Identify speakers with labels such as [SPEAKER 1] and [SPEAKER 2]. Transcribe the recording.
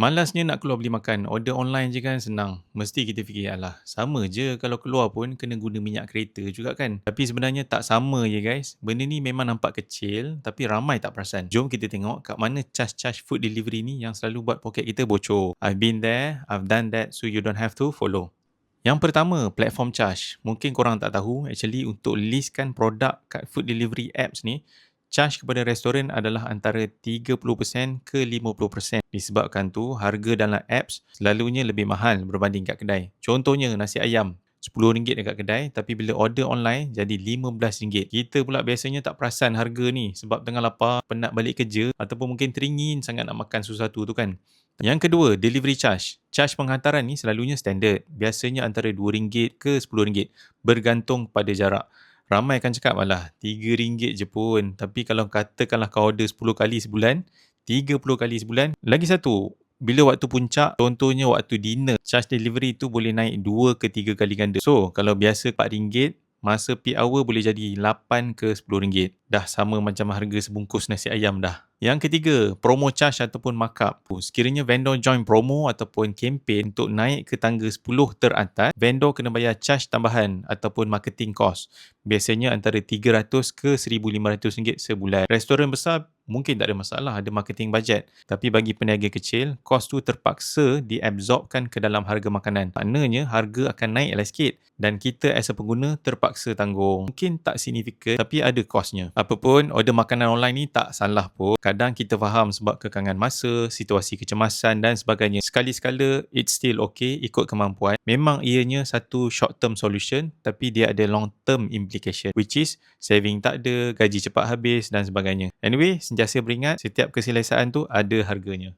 [SPEAKER 1] Malasnya nak keluar beli makan. Order online je kan senang. Mesti kita fikir, alah sama je kalau keluar pun kena guna minyak kereta juga kan. Tapi sebenarnya tak sama je guys. Benda ni memang nampak kecil tapi ramai tak perasan. Jom kita tengok kat mana charge-charge food delivery ni yang selalu buat poket kita bocor. I've been there, I've done that so you don't have to follow. Yang pertama, platform charge. Mungkin korang tak tahu, actually untuk listkan produk kat food delivery apps ni, charge kepada restoran adalah antara 30% ke 50%. Disebabkan tu, harga dalam apps selalunya lebih mahal berbanding kat kedai. Contohnya nasi ayam. RM10 dekat kedai tapi bila order online jadi RM15. Kita pula biasanya tak perasan harga ni sebab tengah lapar, penat balik kerja ataupun mungkin teringin sangat nak makan sesuatu tu kan. Yang kedua, delivery charge. Charge penghantaran ni selalunya standard. Biasanya antara RM2 ke RM10 bergantung pada jarak. Ramai akan cakap alah RM3 je pun. Tapi kalau katakanlah kau order 10 kali sebulan, 30 kali sebulan. Lagi satu, bila waktu puncak, contohnya waktu dinner, charge delivery tu boleh naik 2 ke 3 kali ganda. So, kalau biasa RM4, masa peak hour boleh jadi 8 ke RM10. Dah sama macam harga sebungkus nasi ayam dah. Yang ketiga, promo charge ataupun markup. Sekiranya vendor join promo ataupun campaign untuk naik ke tangga 10 teratas, vendor kena bayar charge tambahan ataupun marketing cost. Biasanya antara RM300 ke RM1,500 sebulan. Restoran besar mungkin tak ada masalah ada marketing budget. Tapi bagi peniaga kecil, kos tu terpaksa diabsorbkan ke dalam harga makanan. Maknanya harga akan naik lah sikit dan kita as a pengguna terpaksa tanggung. Mungkin tak signifikan tapi ada kosnya. Apapun, order makanan online ni tak salah pun kadang kita faham sebab kekangan masa, situasi kecemasan dan sebagainya. Sekali-sekala, it's still okay ikut kemampuan. Memang ianya satu short term solution tapi dia ada long term implication which is saving tak ada, gaji cepat habis dan sebagainya. Anyway, sentiasa beringat setiap keselesaan tu ada harganya.